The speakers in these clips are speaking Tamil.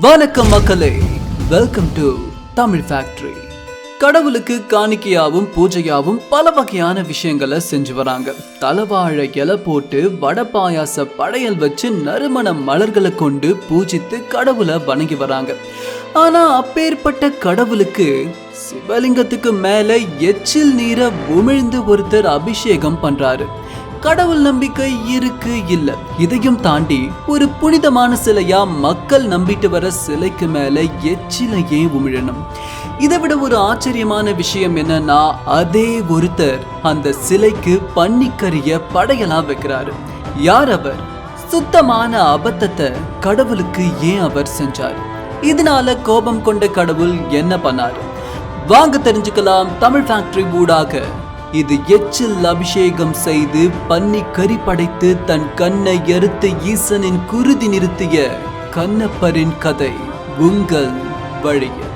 வணக்கம் மக்களே. வெல்கம் டு தமிழ் ஃபேக்டரி கடவுளுக்கு காணிக்கையாவும் பூஜையாவும் பல வகையான விஷயங்களை செஞ்சு வராங்க. தலவாழை இலை போட்டு வடை பாயாச படையல் வச்சு நறுமண மலர்களை கொண்டு பூஜித்து கடவுளை வணங்கி வராங்க. ஆனா அப்பேற்பட்ட கடவுளுக்கு சிவலிங்கத்துக்கு மேல எச்சில் நீரை உமிழ்ந்து ஒருத்தர் அபிஷேகம் பண்றாரு. கடவுள் நம்பிக்கை இருக்கு இல்ல. இதையும் தாண்டி ஒரு புனிதமான சிலையா மக்கள் நம்பிட்டு வர சிலைக்கு மேல எச்சிலையே உமிழணும். இதை விட ஒரு ஆச்சரியமான விஷயம் என்னன்னா அதே ஒருத்தர் அந்த சிலைக்கு பன்னிக்கரிய படையலா வைக்கிறாரு. யார் அவர்? சுத்தமான அபத்தத்தை கடவுளுக்கு ஏன் அவர் செஞ்சார்? இதனால கோபம் கொண்ட கடவுள் என்ன பண்ணாரு? வாங்க தெரிஞ்சுக்கலாம் தமிழ் ஃபேக்டரி ஊடாக. இது எச்சில் அபிஷேகம் செய்து பன்னி கறி படைத்து தன் கண்ணை எருத்த ஈசனின் குருதி நிறுத்திய கண்ணப்பரின் கதை உங்கள் வழியில்.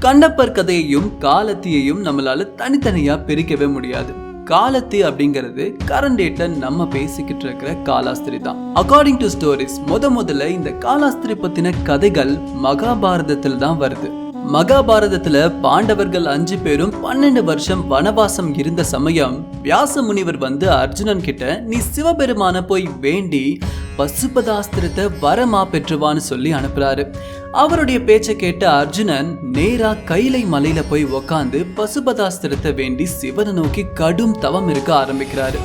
கண்ணப்பர் கதையையும் காலத்தியையும் நம்மளால தனித்தனியா பிரிக்கவே முடியாது. காலத்து அப்படிங்கிறது கரண்ட் டேட்ல நம்ம பேசிக்கிட்டு இருக்கிற காலாஸ்திரி தான். அக்கார்டிங் டு ஸ்டோரிஸ் முத முதல்ல இந்த காலாஸ்திரி பத்தின கதைகள் மகாபாரதத்தில் தான் வருது. மகாபாரதத்துல பாண்டவர்கள் அஞ்சு பேரும் பன்னெண்டு வருஷம் வனவாசம் இருந்த சமயம் வியாச முனிவர் வந்து அர்ஜுனன் கிட்ட நீ சிவபெருமான போய் வேண்டி பசுபதாஸ்திரத்தை வரமா பெற்றுவான்னு சொல்லி அனுப்புறாரு. அவருடைய பேச்சை கேட்ட அர்ஜுனன் நேரா கைலை மலையில போய் உக்காந்து பசுபதாஸ்திரத்தை வேண்டி சிவனை நோக்கி கடும் தவம் இருக்க ஆரம்பிக்கிறாரு.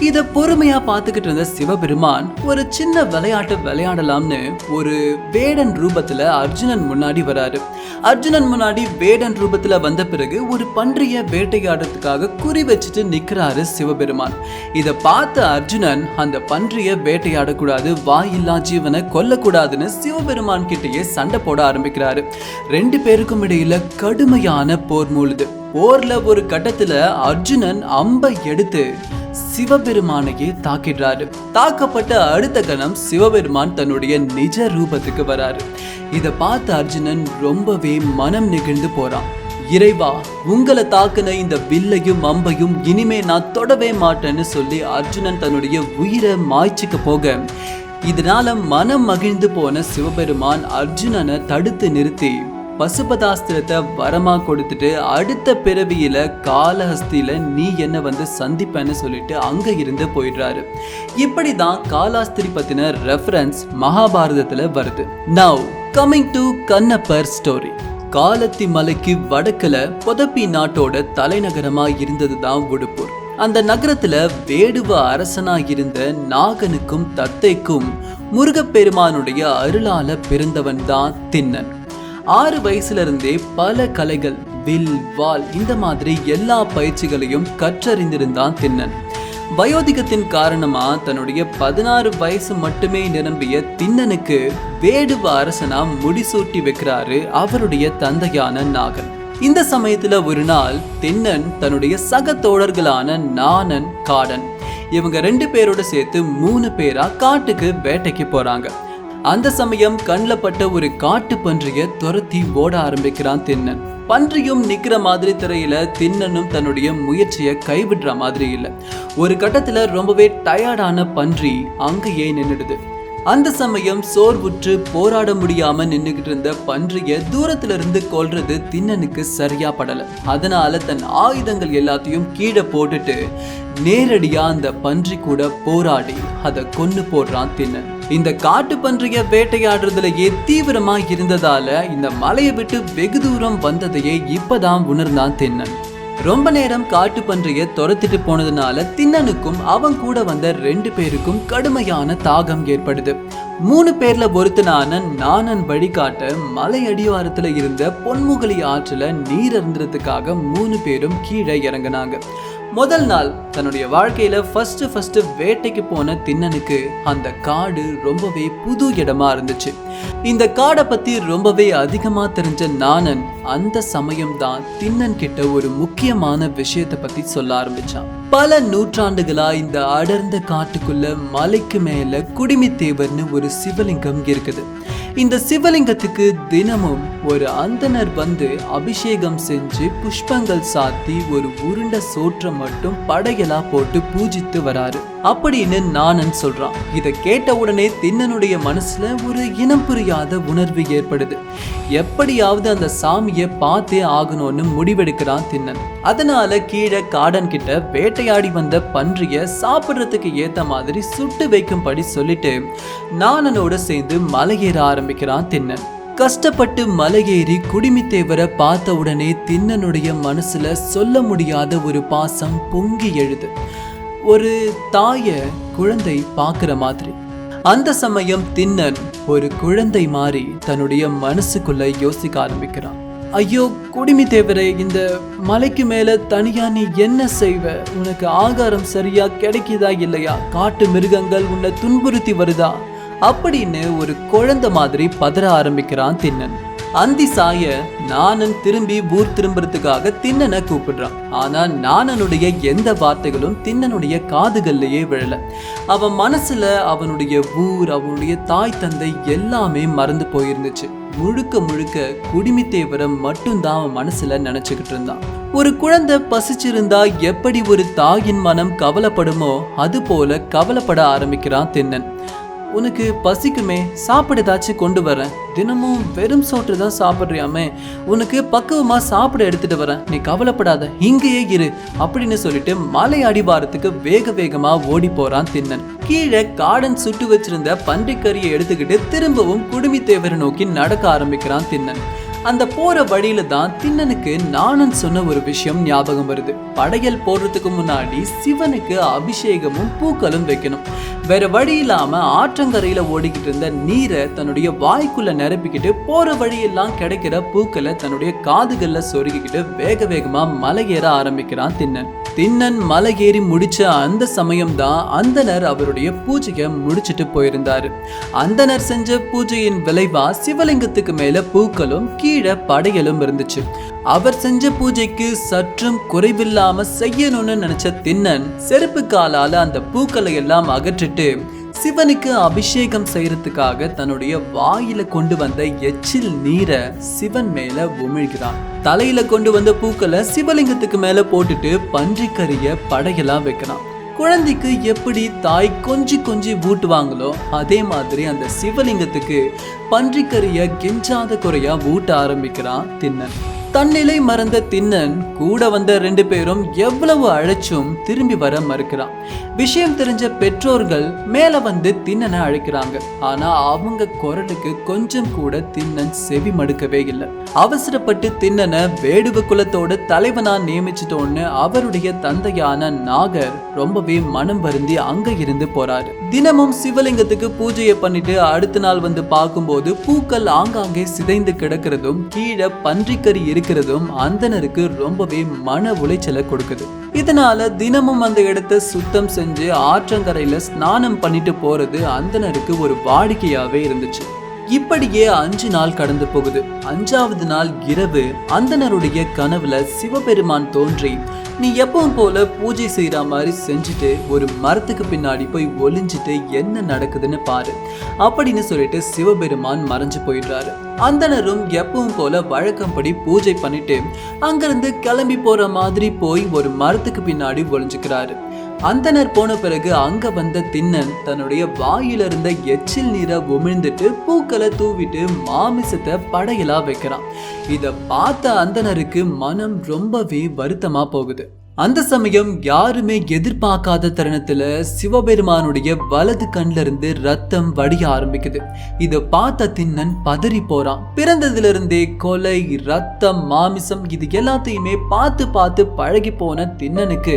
இத பொறுமையா பார்த்துக்கிட்டு இருந்த சிவபெருமான் ஒரு சின்ன விளையாட்டு விளையாடலாம்னு ஒரு வேடன் ரூபத்துல அர்ஜுனன் முன்னாடி வராரு. அர்ஜுனன் முன்னாடி வேடன் ரூபத்துல வந்த பிறகு ஒரு பன்றிய வேட்டையாடுறதுக்காக குறி வச்சுட்டு நிக்கிறாரு சிவபெருமான். இத பார்த்த அர்ஜுனன் அந்த பன்றிய வேட்டையாடக்கூடாது வாயில்லா ஜீவனை கொல்லக்கூடாதுன்னு சிவபெருமான் கிட்டேயே சண்டை போட ஆரம்பிக்கிறாரு. ரெண்டு பேருக்கும் இடையில கடுமையான போர் மூழுது போர்ல ஒரு கட்டத்துல அர்ஜுனன் அம்பை எடுத்து சிவபெருமானையே தாக்கிடுறாரு. தாக்கப்பட்ட அடுத்த கணம் சிவபெருமான் தன்னுடைய நிஜ ரூபத்துக்கு வராரு. இதை பார்த்த அர்ஜுனன் ரொம்பவே மனம் நெகிழ்ந்து போறான். இறைவா உங்களை தாக்குன இந்த வில்லையும் அம்பையும் இனிமே நான் தொடவே மாட்டேன்னு சொல்லி அர்ஜுனன் தன்னுடைய உயிரை மாய்ச்சிக்க போக இதனால மனம் மகிழ்ந்து போன சிவபெருமான் அர்ஜுனனை தடுத்து நிறுத்தி பசுபதாஸ்திரத்தை வரமா கொடுத்துட்டு அடுத்த பிறவியில காலஹஸ்தியில நீ என்ன வந்து சந்திப்பேன்னு சொல்லிட்டு அங்க இருந்து போயிடுறாரு. இப்படிதான் காலாஸ்திரி பத்தின ரெஃபரன்ஸ் மகாபாரதத்துல வருது. Now coming to Kannappar story காலத்தி மலைக்கு வடக்குல பொதப்பி நாட்டோட தலைநகரமா இருந்ததுதான் உடுப்பூர். அந்த நகரத்துல வேடுவ அரசனா இருந்த நாகனுக்கும் தத்தைக்கும் முருகப்பெருமானுடைய அருளால பிறந்தவன் தான் தின்னன் ஆறு வயசுல இருந்தே பல கலைகள் வில் வால் இந்த மாதிரி எல்லா பயிற்சிகளையும் கற்றறிந்திருந்தான் தின்னன் வயோதிகத்தின் காரணமா தன்னுடைய பதினாறு வயசு மட்டுமே நிரம்பிய திண்ணனுக்கு வேடுவ அரசனா முடிசூட்டி வைக்கிறாரு அவருடைய தந்தையான நாகன். இந்த சமயத்துல ஒரு நாள் தென்னன் தன்னுடைய சக தோழர்களான நாணன் காடன் இவங்க ரெண்டு பேரோட சேர்த்து மூணு பேரா காட்டுக்கு வேட்டைக்கு போறாங்க. அந்த சமயம் கண்ணில் பட்ட ஒரு காட்டு பன்றிய துரத்தி ஓட ஆரம்பிக்கிறான் தின்னன். பன்றியும் நிற்கிற மாதிரி திரையில தின்னனும் தன்னுடைய முயற்சியை கைவிடுற மாதிரி இல்லை. ஒரு கட்டத்தில் ரொம்பவே டயர்டான பன்றி அங்கேயே நின்றுடுது அந்த சமயம் சோர்வுற்று போராட முடியாம நின்னுகிட்டு இருந்த பன்றிய தூரத்துல இருந்து கொல்றது தின்னனுக்கு சரியா படல. அதனால தன் ஆயுதங்கள் எல்லாத்தையும் கீழே போட்டுட்டு நேரடியா அந்த பன்றி கூட போராடி அதை கொன்னு போடுறான் தின்னன். இந்த காட்டு பன்றிய வேட்டையாடுறதுலயே தீவிரமா இருந்ததால இந்த மலையை விட்டு வெகு தூரம் வந்ததையே இப்பதான் உணர்ந்தான் தின்னன். ரொம்ப நேரம் காட்டு பன்றிய துரத்திட்டு போனதுனால தின்னனுக்கும் அவன் கூட வந்த ரெண்டு பேருக்கும் கடுமையான தாகம் ஏற்படுது. மூணு பேர்ல ஒருத்தனான நானன் வழிகாட்ட மலை அடிவாரத்துல இருந்த பொன்முகலி ஆற்றுல நீர் இருந்துறதுக்காக மூணு பேரும் கீழே இறங்குனாங்க. முதல் நாள் தன்னுடைய வாழ்க்கையில ஃபர்ஸ்ட் ஃபர்ஸ்ட் வேட்டைக்கு போன தின்னனுக்கு அந்த காடு ரொம்பவே புது இடமா இருந்துச்சு. இந்த காடை பத்தி ரொம்பவே அதிகமா தெரிஞ்ச நானன் அந்த சமயம்தான் தின்னன் கிட்ட ஒரு முக்கியமான விஷயத்தை பத்தி சொல்ல ஆரம்பிச்சான். பல நூற்றாண்டுகளா இந்த அடர்ந்த காட்டுக்குள்ள மலைக்கு மேல குடிமி தேவர்னு ஒரு சிவலிங்கம் இருக்குது. இந்த சிவலிங்கத்துக்கு தினமும் ஒரு அந்தணர் வந்து அபிஷேகம் செஞ்சு புஷ்பங்கள் சாத்தி ஒரு உருண்ட சோற்றை மட்டும் படையலா போட்டு பூஜித்து வராரு. அப்படின்னு நானன் சொல்றான். இதை கேட்ட உடனே தின்னனுடைய மனசுல ஒரு இனம் புரியாத உணர்வு ஏற்படுது. எப்படியாவது அந்த சாமியை பார்த்தே ஆகணும்னு முடிவெடுக்கிறான் தின்னன். அதனால கீழே காடன் கிட்ட வேட்டையாடி வந்த பன்றிய சாப்பிட்றதுக்கு ஏத்த மாதிரி சுட்டு வைக்கும்படி சொல்லிட்டு நானனோட சேர்ந்து மலையேற ஆரம்பிக்கிறான் தின்னன். கஷ்டப்பட்டு மலையேறி குடிமித்தேவரை பார்த்த உடனே தின்னனுடைய மனசுல சொல்ல முடியாத ஒரு பாசம் பொங்கி எழுது. ஒரு தாய குழந்தை பார்க்குற மாதிரி. அந்த சமயம் தின்னன் ஒரு குழந்தை மாறி தன்னுடைய மனசுக்குள்ள யோசிக்க ஆரம்பிக்கிறான். ஐயோ குடிமி தேவரே இந்த மலைக்கு மேல தனியா நீ என்ன செய்வ? உனக்கு ஆகாரம் சரியா கிடைக்குதா இல்லையா? காட்டு மிருகங்கள் உன்னை துன்புறுத்தி வருதா? அப்படின்னு ஒரு குழந்தை மாதிரி பதற ஆரம்பிக்கிறான் தின்னன். அந்தி சாய நானன் திரும்பி ஊர் திரும்புறதுக்காக தின்னனை கூப்பிடுறான். ஆனா நானனுடைய எந்த வார்த்தைகளும் தின்னனுடைய காதுகள்லயே விழல. அவன் மனசுல அவனுடைய ஊர் அவனுடைய தாய் தந்தை எல்லாமே மறந்து போயிருந்துச்சு. முழுக்க முழுக்க குடிமித்தேவரை மட்டும்தான் அவன் மனசுல நினைச்சுக்கிட்டு இருந்தான். ஒரு குழந்தை பசிச்சிருந்தா எப்படி ஒரு தாயின் மனம் கவலைப்படுமோ அது போல கவலைப்பட ஆரம்பிக்கிறான் தின்னன். உனக்கு பசிக்குமே சாப்பிட ஏதாச்சும் கொண்டு வரேன் தினமும் வெறும் சோற்று தான் சாப்பிட்றியாமே உனக்கு பக்குவமாக சாப்பிட எடுத்துட்டு வரேன் நீ கவலைப்படாத இங்கேயே இரு அப்படின்னு சொல்லிட்டு மலை அடிவாரத்துக்கு வேக வேகமாக ஓடி போறான் தின்னன். கீழே காடன் சுட்டு வச்சிருந்த பன்றிக்கறியை எடுத்துக்கிட்டு திரும்பவும் குடுமி தேவரை நோக்கி நடக்க ஆரம்பிக்கிறான் தின்னன். அந்த போற வழியில தான் தின்னனுக்கு நானன் சொன்ன ஒரு விஷயம் ஞாபகம் வருது. படையல் போடுறதுக்கு முன்னாடி சிவனுக்கு அபிஷேகமும் பூக்களும் வைக்கணும். வேற வழி இல்லாம ஆற்றங்கரையில ஓடிக்கிட்டு இருந்த நீரை தன்னுடைய வாய்க்குள்ள நிரப்பிக்கிட்டு போற வழியெல்லாம் கிடைக்கிற பூக்களை தன்னுடைய காதுகள்ல சொருகிக்கிட்டு வேக வேகமா மலை ஏற ஆரம்பிக்கிறான் தின்னன். தின்னன் மலை ஏறி முடிச்ச அந்த சமயம்தான் அந்தனர் அவருடைய பூஜையை முடிச்சிட்டு போயிருந்தாரு. அந்தனர் செஞ்ச பூஜையின் விளைவா சிவலிங்கத்துக்கு மேல பூக்களும் கீழே படையலும் இருந்துச்சு. அவர் செஞ்ச பூஜைக்கு சற்றும் குறைவில்லாம செய்யணும்னு நினைச்ச தின்னன் செருப்பு காலால அந்த பூக்களை எல்லாம் அகற்றிட்டு சிவனுக்கு அபிஷேகம் செய்யறதுக்காக தன்னுடைய வாயில கொண்டு வந்த எச்சில் நீரை சிவன் மேல உமிழ்கிறான். தலையில கொண்டு வந்த பூக்களை சிவலிங்கத்துக்கு மேல போட்டுட்டு பன்றிக்கறிய படையெல்லாம் வைக்கிறான். குழந்தைக்கு எப்படி தாய் கொஞ்சி கொஞ்சி ஊட்டுவாங்களோ அதே மாதிரி அந்த சிவலிங்கத்துக்கு பன்றிக்கறிய கெஞ்சாத குறையா ஊட்ட ஆரம்பிக்கிறான் தின்னன். தன்னிலை மறந்த தின்னன் கூட வந்த ரெண்டு பேரும் எவ்வளவு அழைச்சும் திரும்பி வர மறுக்கிறான். விஷயம் தெரிஞ்ச பெற்றோர்கள் மேல வந்து தின்னனை அழைக்கிறாங்க. ஆனா அவங்க குரலுக்கு கொஞ்சம் கூட தின்னன் செவி மடுக்கவே இல்லை. அவசரப்பட்டு தின்னனை வேடுவ குலத்தோட தலைவனா நியமிச்சிட்டோன்னு அவருடைய தந்தையான நாகர் ரொம்பவே மனம் வருந்தி அங்க இருந்து போறாரு. தினமும் சிவலிங்கத்துக்கு பூஜையை பண்ணிட்டு அடுத்த நாள் வந்து பார்க்கும்போது பூக்கள் ஆங்காங்கே சிதைந்து கிடக்கிறதும் கீழே பன்றிக்கறி இருக்கிறதும் அந்தனருக்கு ரொம்பவே மன உளைச்சலை கொடுக்குது. இதனால தினமும் அந்த இடத்தை சுத்தம் செஞ்சு ஆற்றங்கரையில ஸ்நானம் பண்ணிட்டு போறது அந்தனருக்கு ஒரு வாடிக்கையாவே இருந்துச்சு. இப்படியே அஞ்சு நாள் கடந்து போகுது. அஞ்சாவது நாள் இரவு அந்தனருடைய கனவுல சிவபெருமான் தோன்றி நீ எப்பவும் போல பூஜை செய்கிற மாதிரி செஞ்சுட்டு ஒரு மரத்துக்கு பின்னாடி போய் ஒளிஞ்சிட்டு என்ன நடக்குதுன்னு பாரு. அப்படின்னு சொல்லிட்டு சிவபெருமான் மறைஞ்சு போயிடுறாரு. அந்தனரும் எப்பவும் போல வழக்கம்படி பூஜை பண்ணிட்டு அங்கிருந்து கிளம்பி போற மாதிரி போய் ஒரு மரத்துக்கு பின்னாடி ஒளிஞ்சுக்கிறாரு. அந்தனர் போன பிறகு அங்க வந்த தின்னன் தன்னுடைய வாயில இருந்த எச்சில் நீரை உமிழ்ந்துட்டு பூக்களை தூவிட்டு மாமிசத்தை படையலா வைக்கிறான். இதை பார்த்த அந்தனருக்கு மனம் ரொம்பவே வருத்தமா போகுது. அந்த சமயம் யாருமே எதிர்பார்க்காத தருணத்துல சிவபெருமானுடைய வலது கண்ல இருந்து ரத்தம் வடிய ஆரம்பிக்குது. இதை பார்த்த தின்னன் பதறி போறான். பிறந்ததுல இருந்தே கொலை ரத்தம் மாமிசம் இது எல்லாத்தையுமே பார்த்து பார்த்து பழகி போன தின்னனுக்கு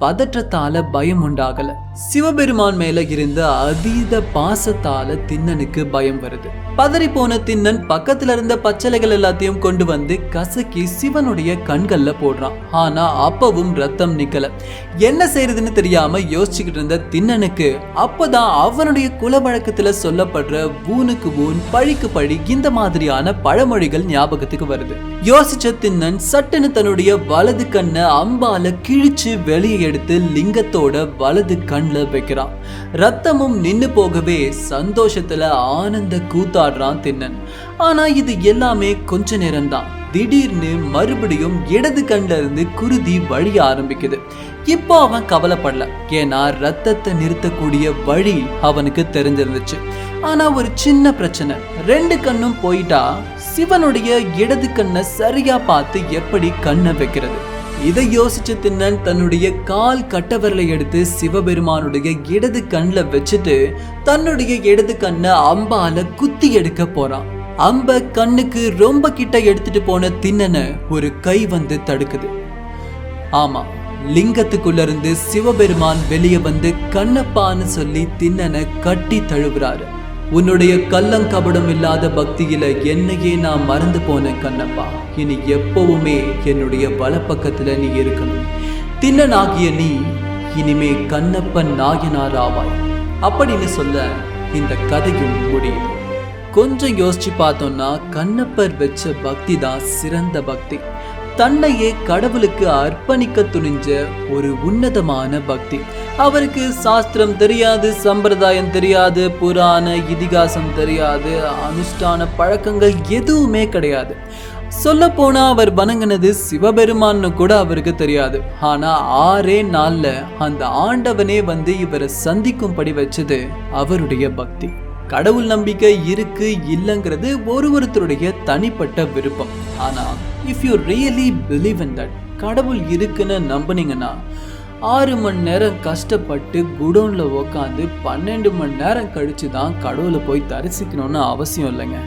பதற்றத்தால பயம் உண்டாகல. சிவபெருமான் மேல இருந்த அதீத பாசத்தால தின்னனுக்கு பயம் வருது. பதறி போன தின்னன் பக்கத்துல இருந்த பச்சலைகள் எல்லாத்தையும் கொண்டு வந்து கசக்கி சிவனுடைய கண்கள்ல போடுறான். ஆனா அப்பவும் ரத்தம் நிக்கல. என்ன செய்யறதுன்னு தெரியாம யோசிச்சுக்கிட்டு இருந்த தின்னனுக்கு அப்பதான் அவனுடைய குல வழக்கத்துல சொல்லப்படுற ஊனுக்கு ஊன் பழிக்கு பழி இந்த மாதிரியான பழமொழிகள் ஞாபகத்துக்கு வருது. யோசிச்ச தின்னன் சட்டுன்னு தன்னுடைய வலது கண்ணை அம்பால கிழிச்சு வெளியே எடுத்து லிங்கத்தோட வலது கண்ணில் வைக்கிறான். ரத்தமும் நின்னு போகவே சந்தோஷத்துல ஆனந்த கூத்தாடுறான் தின்னன். ஆனா இது எல்லாமே கொஞ்ச நேரம்தான். திடீர்னு மறுபடியும் இடது கண்ல இருந்து குருதி வழிய ஆரம்பிக்குது. இப்போ அவன் கவலைப்படல. ஏன்னா ரத்தத்தை நிறுத்தக்கூடிய வழி அவனுக்கு தெரிஞ்சிருந்துச்சு. ஆனா ஒரு சின்ன பிரச்சனை. ரெண்டு கண்ணும் போயிட்டா சிவனுடைய இடது கண்ணை சரியா பார்த்து எப்படி கண்ணை வைக்கிறது? இதை யோசிச்ச தின்னன் தன்னுடைய கால் கட்டவரலை எடுத்து சிவபெருமானுடைய இடது கண்ணில் வச்சுட்டு தன்னுடைய இடது கண்ணை அம்பால குத்தி எடுக்க போறான். அம்ப கண்ணுக்கு ரொம்ப கிட்ட எடுத்துட்டு போன தின்னனை ஒரு கை வந்து தடுக்குது. ஆமா லிங்கத்துக்குள்ள இருந்து சிவபெருமான் வெளியே வந்து கண்ணப்பான்னு சொல்லி தின்னனை கட்டி தழுவுறாரு. உன்னுடைய கள்ளங்கபடம் இல்லாத பக்தியில என்னையே நான் மறந்து போனேன் கண்ணப்பா. இனி எப்பவுமே என்னுடைய வலப்பக்கத்துல நீ இருக்கணும். தின்னனாகிய நீ இனிமே கண்ணப்பன் நாயனார் ஆவாய் அப்படின்னு சொல்ல இந்த கதையும் முடியும் கொஞ்சம் யோசிச்சு பார்த்தோம்னா கண்ணப்பர் வச்ச பக்தி தான் சிறந்த பக்தி. தன்னையே கடவுளுக்கு அர்ப்பணிக்க துணிஞ்ச ஒரு உன்னதமான பக்தி. அவருக்கு சாஸ்திரம் தெரியாது சம்பிரதாயம் தெரியாது புராண இதிகாசம் தெரியாது அனுஷ்டான பழக்கங்கள் எதுவுமே கிடையாது. சொல்ல போனா அவர் வணங்கினது சிவபெருமான்னு கூட அவருக்கு தெரியாது. ஆனா ஆறே நாள்ல அந்த ஆண்டவனே வந்து இவரை சந்திக்கும்படி வச்சது அவருடைய பக்தி. கடவுள் நம்பிக்கை இருக்கு இல்லைங்கிறது ஒரு ஒருத்தருடைய தனிப்பட்ட விருப்பம். ஆனா if you really believe in that கடவுள் இருக்குன்னு நம்பினீங்கன்னா ஆறு மணி நேரம் கஷ்டப்பட்டு குடோனில் உக்காந்து பன்னெண்டு மணி நேரம் கழித்து தான் கடவுளை போய் தரிசிக்கணும்னு அவசியம் இல்லைங்க.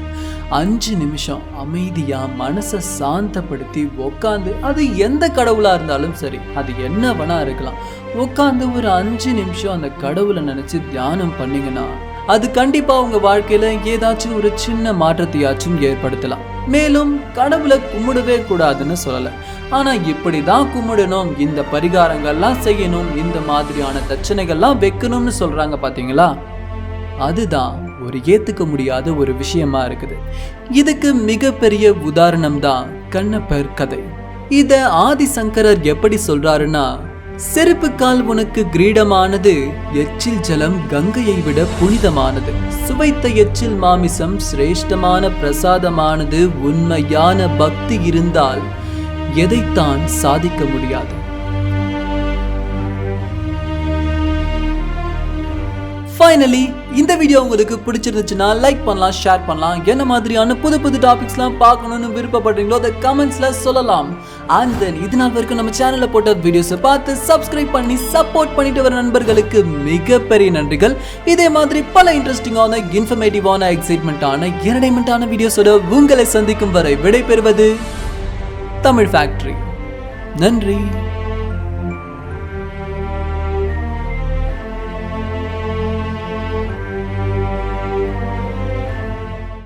அஞ்சு நிமிஷம் அமைதியாக மனசை சாந்தப்படுத்தி உக்காந்து அது எந்த கடவுளாக இருந்தாலும் சரி அது என்ன வேணா இருக்கலாம். உட்காந்து ஒரு அஞ்சு நிமிஷம் அந்த கடவுளை நினச்சி தியானம் பண்ணிங்கன்னா அது கண்டிப்பா உங்க வாழ்க்கையில ஏதாச்சும் ஒரு சின்ன மாற்றத்தையாச்சும் ஏற்படுத்தலாம். மேலும் கடவுளை கும்பிடவே கூடாதுன்னு சொல்லலை. ஆனால் இப்படி தான் கும்பிடணும் இந்த பரிகாரங்கள்லாம் செய்யணும் இந்த மாதிரியான தச்சனைகள்லாம் வைக்கணும்னு சொல்கிறாங்க பார்த்தீங்களா அதுதான் ஒரு ஏற்றுக்க முடியாத ஒரு விஷயமா இருக்குது. இதுக்கு மிகப்பெரிய உதாரணம் தான் கண்ணப்பர் கதை. இதை ஆதிசங்கரர் எப்படி சொல்கிறாருன்னா செருப்பு கால் உனக்கு கிரீடமானது எச்சில் ஜலம் கங்கையை விட புனிதமானது. சுவைத்த எச்சில் மாமிசம் சிரேஷ்டமான பிரசாதமானது உண்மையான பக்தி இருந்தால் எதைத்தான் சாதிக்க முடியாது? ஃபைனலி இந்த வீடியோ உங்களுக்கு பிடிச்சிருந்துச்சுன்னா லைக் பண்ணலாம் ஷேர் பண்ணலாம். என்ன மாதிரியான புது புது டாபிக்ஸ்லாம் பார்க்கணும்னு விருப்பப்படுறீங்களோ அதை கமெண்ட்ஸில் சொல்லலாம். அண்ட் தென் இது நாள் வரைக்கும் நம்ம சேனலில் போட்ட வீடியோஸை பார்த்து சப்ஸ்கிரைப் பண்ணி சப்போர்ட் பண்ணிட்டு வர நண்பர்களுக்கு மிகப்பெரிய நன்றிகள். இதே மாதிரி பல இன்ட்ரெஸ்டிங்கான இன்ஃபர்மேட்டிவான எக்ஸைட்மெண்ட்டான என்டர்டைன்மெண்ட்டான வீடியோஸோட உங்களை சந்திக்கும் வரை விடைபெறுவது தமிழ் ஃபேக்ட்ரி நன்றி.